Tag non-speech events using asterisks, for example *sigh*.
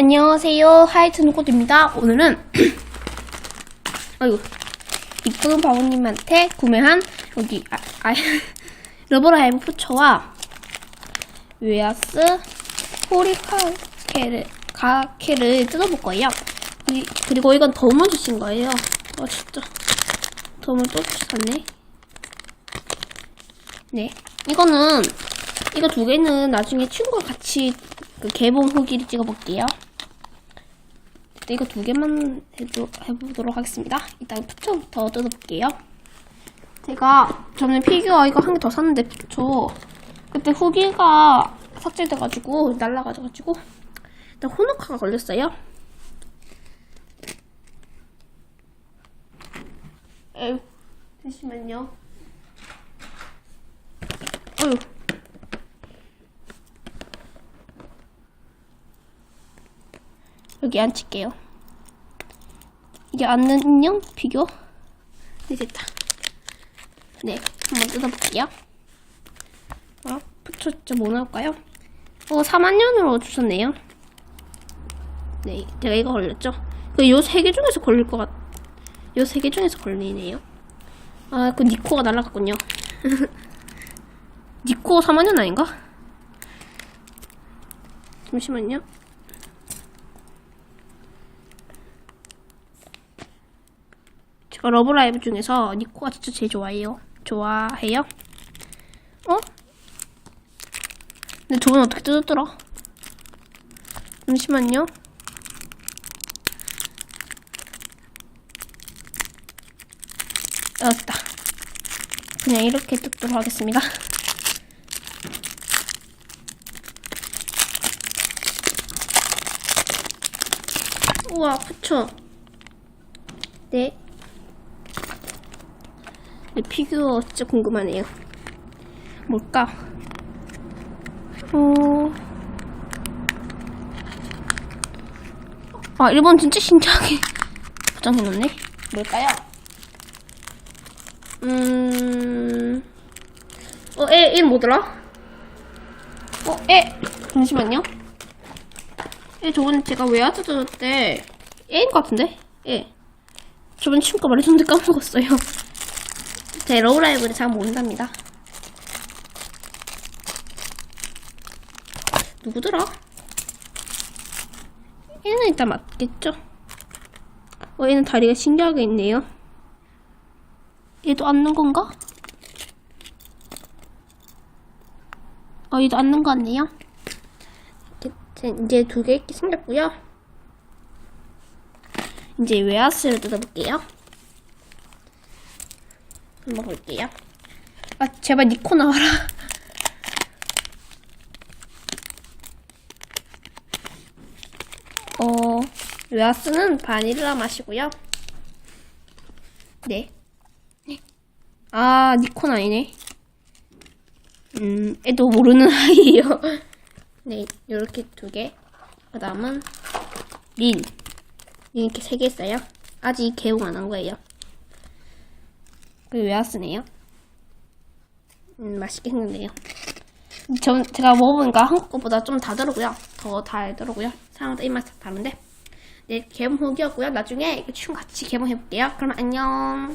안녕하세요. 하이튼 코드입니다. 오늘은 *clears throat* 아이고 이쁜 바오님한테 구매한 여기 아, 아 *laughs* 러브라이브 푸처와 웨아스 포리카케를 가케를 뜯어볼 거예요. 이- 그리고 이건 덤을 주신 거예요. 아 진짜 덤을 또 주셨네. 네, 이거는 이거 두 개는 나중에 친구와 같이 그 개봉 후기를 찍어볼게요. 네, 이거 두 개만 해도, 해보도록 하겠습니다. 일단 푸처부터 뜯어볼게요. 제가 저는 피규어 이거 한 개 더 샀는데 푸처 그때 후기가 삭제돼가지고 날라가져가지고 일단 호노카가 걸렸어요. 에휴, 잠시만요. 어휴. 여기 앉힐게요. 이게 앉는 인형 피규어? 네, 됐다. 네, 한번 뜯어볼게요. 아, 부처 진짜 뭐 나올까요? 어, 4만년으로 주셨네요. 네, 제가 이거 걸렸죠? 요 세 개 중에서 걸릴 것 같, 요 세 개 중에서 걸리네요. 아, 그 니코가 날아갔군요. *laughs* 니코 4만년 아닌가? 잠시만요. 제가 러브라이브 중에서 니코가 진짜 제일 좋아해요. 좋아해요? 어? 근데 저건 어떻게 뜯었더라? 잠시만요. 여었다. 그냥 이렇게 뜯도록 하겠습니다. 우와, 부처. 네. 네, 피규어 진짜 궁금하네요. 뭘까? 어... 아, 일본 진짜 신기하게 *laughs* 포장해놓네. 뭘까요? 음... 어, 애, 이름 뭐더라? 어, 애! 잠시만요. 애 저번에 제가 외화도 줬을 애인 것 같은데? 애. 저번 친구가 말해줬는데 까먹었어요. *laughs* 제 러브라이브를 잘 모른답니다. 누구더라? 얘는 일단 맞겠죠? 어, 얘는 다리가 신기하게 있네요. 얘도 앉는 건가? 어, 얘도 앉는 거 같네요. 이제 두 개 이렇게 생겼고요. 이제 웨하스를 뜯어볼게요. 한번 볼게요. 아, 제발 니코 나와라. 어, 웨하스는 바닐라 맛이고요. 네. 네. 아, 니콘 아니네. 음, 애도 모르는 *laughs* 아이예요. 네, 요렇게 두 개. 그 다음은 린. 이렇게 세개 있어요. 아직 개봉 안 한 거예요. 그리고 웨하스네요. 음, 맛있게 생겼네요. 전 제가 먹어보니까 한국 거보다 좀 다르고요. 더 달더라고요. 사람마다 입맛이 다른데. 네, 개봉 후기였고요. 나중에 이거 춤 같이 개봉해볼게요. 그럼 안녕.